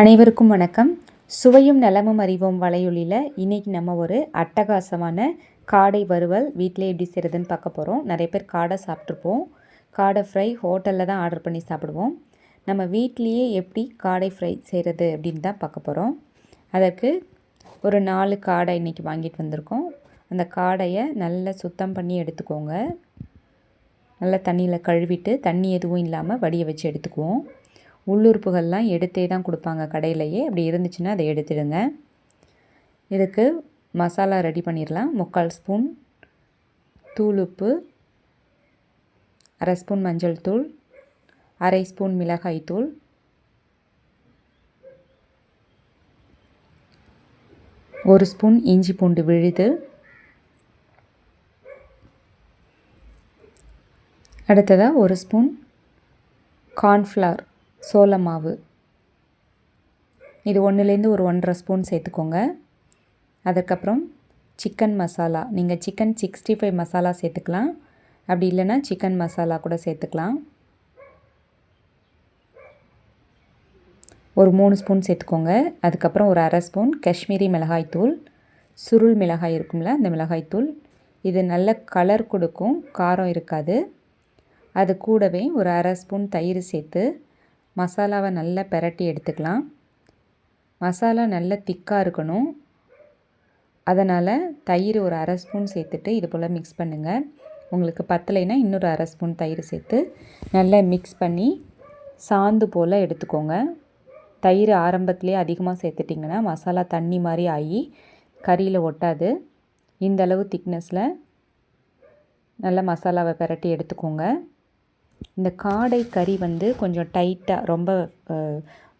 அனைவருக்கும் வணக்கம். சுவையும் நலமும் அறிவோம் வலையொலியில் இன்றைக்கி நம்ம ஒரு அட்டகாசமான காடை வறுவல் வீட்டிலே எப்படி செய்கிறதுன்னு பார்க்க போகிறோம் நிறைய பேர் காடை சாப்பிட்ருப்போம் காடை ஃப்ரை ஹோட்டலில் தான் ஆர்டர் பண்ணி சாப்பிடுவோம். நம்ம வீட்லேயே எப்படி காடை ஃப்ரை செய்கிறது அப்படின்னு தான் பார்க்க போகிறோம் அதற்கு ஒரு நாலு காடை இன்றைக்கி வாங்கிட்டு வந்திருக்கோம். அந்த காடையை நல்லா சுத்தம் பண்ணி எடுத்துக்கோங்க. நல்லா தண்ணியில் கழுவிட்டு தண்ணி எதுவும் இல்லாமல் வடிய வச்சு எடுத்துக்குவோம். உள்ளுறுப்புகள்லாம் எடுத்தே தான் கொடுப்பாங்க கடையிலையே. அப்படி இருந்துச்சுன்னா அதை எடுத்துடுங்க. இதுக்கு மசாலா ரெடி பண்ணிடலாம். முக்கால் ஸ்பூன் தூள் உப்பு அரை ஸ்பூன் மஞ்சள் தூள் அரை ஸ்பூன் மிளகாய் தூள் ஒரு ஸ்பூன் இஞ்சி பூண்டு விழுது. அடுத்ததாக ஒரு ஸ்பூன் கார்ன்ஃப்ளவர். சோளமாவு இது ஒன்றுலேருந்து ஒரு ஒன்றரை ஸ்பூன் சேர்த்துக்கோங்க. அதுக்கப்புறம் சிக்கன் மசாலா. நீங்கள் சிக்கன் சிக்ஸ்டி ஃபைவ் மசாலா சேர்த்துக்கலாம். அப்படி இல்லைன்னா சிக்கன் மசாலா கூட சேர்த்துக்கலாம். ஒரு மூணு ஸ்பூன் சேர்த்துக்கோங்க. அதுக்கப்புறம் ஒரு அரை ஸ்பூன் காஷ்மீரி மிளகாய் தூள் சுருள் மிளகாய் இருக்கும்ல அந்த மிளகாய் தூள் இது நல்ல கலர் கொடுக்கும் காரம் இருக்காது. அது கூடவே ஒரு அரை ஸ்பூன் தயிர் சேர்த்து மசாலாவை நல்லா பெரட்டி எடுத்துக்கலாம். மசாலா நல்ல திக்காக இருக்கணும். அதனால் தயிர் ஒரு அரை ஸ்பூன் சேர்த்துட்டு இது போல் மிக்ஸ் பண்ணுங்கள் உங்களுக்கு பத்தலைன்னா இன்னொரு அரை ஸ்பூன் தயிர் சேர்த்து நல்லா மிக்ஸ் பண்ணி சாந்து போல் எடுத்துக்கோங்க. தயிர் ஆரம்பத்துலேயே அதிகமாக சேர்த்துட்டிங்கன்னா மசாலா தண்ணி மாதிரி ஆகி கறியில் ஒட்டாது. இந்த அளவு திக்னஸில் நல்லா மசாலாவை பெரட்டி எடுத்துக்கோங்க. இந்த காடை கறி வந்து கொஞ்சம் டைட்டாக ரொம்ப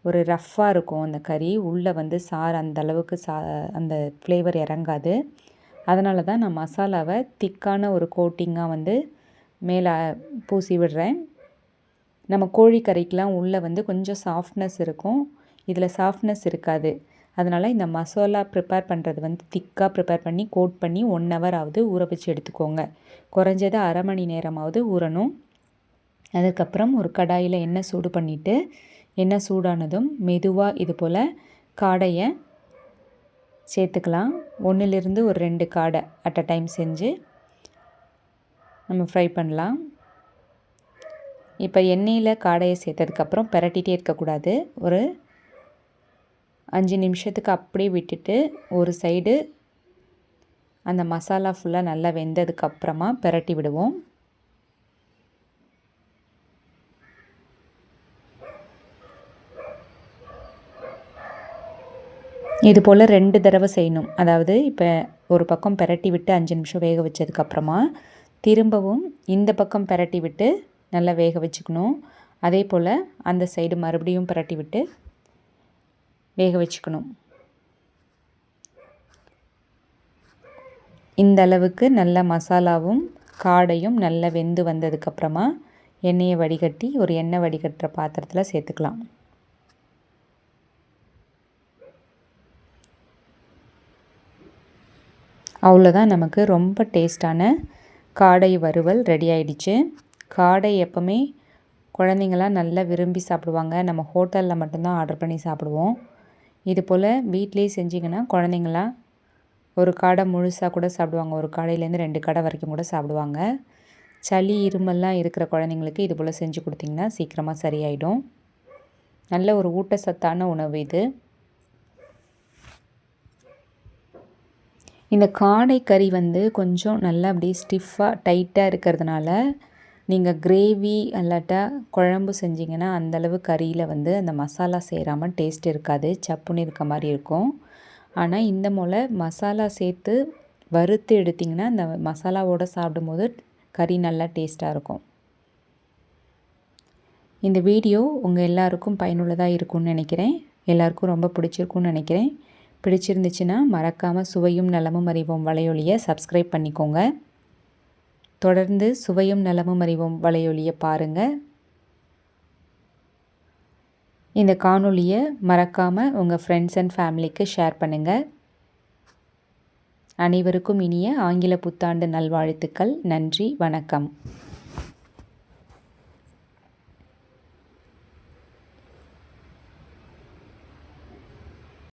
ஒரு ரஃப்பாக இருக்கும் அந்த கறி. உள்ளே வந்து சாறு அந்த அளவுக்கு சா அந்த ஃப்ளேவர் இறங்காது. அதனால தான் நான் மசாலாவை திக்கான ஒரு கோட்டிங்காக வந்து மேலே பூசி விடுறேன். நம்ம கோழிக்கறிக்கெலாம் உள்ளே வந்து கொஞ்சம் சாஃப்ட்னஸ் இருக்கும். இதில் சாஃப்ட்னஸ் இருக்காது. அதனால் இந்த மசாலா ப்ரிப்பேர் பண்ணுறது வந்து திக்காக ப்ரிப்பேர் பண்ணி கோட் பண்ணி ஒன் ஹவர் ஆகுது ஊற வச்சு எடுத்துக்கோங்க. குறைஞ்சது அரை மணி நேரமாவது ஊறணும். அதுக்கப்புறம் ஒரு கடாயில் எண்ணெய் சூடு பண்ணிவிட்டு எண்ணெய் சூடானதும் மெதுவாக இது போல் காடையை சேர்த்துக்கலாம். ஒன்றுலேருந்து ஒரு ரெண்டு காடை அட் அ டைம் செஞ்சு நம்ம ஃப்ரை பண்ணலாம். இப்போ எண்ணெயில் காடையை சேர்த்ததுக்கப்புறம் பெரட்டிகிட்டே இருக்கக்கூடாது. ஒரு அஞ்சு நிமிஷத்துக்கு அப்படியே விட்டுட்டு ஒரு சைடு அந்த மசாலா ஃபுல்லாக நல்லா வெந்ததுக்கப்புறமா பெரட்டி விடுவோம். இது போல் ரெண்டு தடவை செய்யணும். அதாவது இப்போ ஒரு பக்கம் பெரட்டி விட்டு அஞ்சு நிமிஷம் வேக வச்சதுக்கப்புறமா திரும்பவும் இந்த பக்கம் பெரட்டி விட்டு நல்லா வேக வச்சுக்கணும். அதே போல் அந்த சைடு மறுபடியும் பெரட்டி விட்டு வேக வச்சுக்கணும். இந்த அளவுக்கு நல்ல மசாலாவும் காடையும் நல்லா வெந்து வந்ததுக்கப்புறமா எண்ணெயை வடிகட்டி ஒரு எண்ணெய் வடிகட்டுற பாத்திரத்தில் சேர்த்துக்கலாம். அவ்வளோதான் நமக்கு ரொம்ப டேஸ்டான காடை வறுவல் ரெடி ஆகிடுச்சு காடை எப்போவுமே குழந்தைங்களாம் நல்லா விரும்பி சாப்பிடுவாங்க. நம்ம ஹோட்டலில் மட்டும்தான் ஆர்டர் பண்ணி சாப்பிடுவோம். இது போல் வீட்லேயே செஞ்சிங்கன்னா குழந்தைங்களாம் ஒரு காடை முழுசாக கூட சாப்பிடுவாங்க. ஒரு காடையிலேருந்து ரெண்டு கடை வரைக்கும் கூட சாப்பிடுவாங்க. சளி இருமல்லாம் இருக்கிற குழந்தைங்களுக்கு இது போல் செஞ்சு கொடுத்திங்கன்னா சீக்கிரமாக சரியாயிடும். நல்ல ஒரு ஊட்டச்சத்தான உணவு இது. இந்த காடை கறி வந்து கொஞ்சம் நல்லா அப்படியே ஸ்டிஃபாக டைட்டாக இருக்கிறதுனால நீங்கள் கிரேவி அல்லாட்டா குழம்பு செஞ்சிங்கன்னா அந்தளவு கறியில் வந்து அந்த மசாலா சேராமல் டேஸ்ட் இருக்காது. சப்புன்னு இருக்க மாதிரி இருக்கும். ஆனால் இந்த மொளை மசாலா சேர்த்து வறுத்து எடுத்திங்கன்னா அந்த மசாலாவோடு சாப்பிடும்போது கறி நல்லா டேஸ்ட்டாக இருக்கும். இந்த வீடியோ உங்கள் எல்லாருக்கும் பயனுள்ளதாக இருக்கும்னு நினைக்கிறேன். எல்லாருக்கும் ரொம்ப பிடிச்சிருக்குன்னு நினைக்கிறேன். பிடிச்சிருந்துச்சுன்னா மறக்காமல் சுவையும் நலமும் அறிவோம் வலையொலியை சப்ஸ்கிரைப் பண்ணிக்கோங்க. தொடர்ந்து சுவையும் நலமும் அறிவோம் வலையொலியை பாருங்கள் இந்த காணொலியை மறக்காமல் உங்கள் ஃப்ரெண்ட்ஸ் அண்ட் ஃபேமிலிக்கு ஷேர் பண்ணுங்கள் அனைவருக்கும் இனிய ஆங்கில புத்தாண்டு நல்வாழ்த்துக்கள். நன்றி வணக்கம்.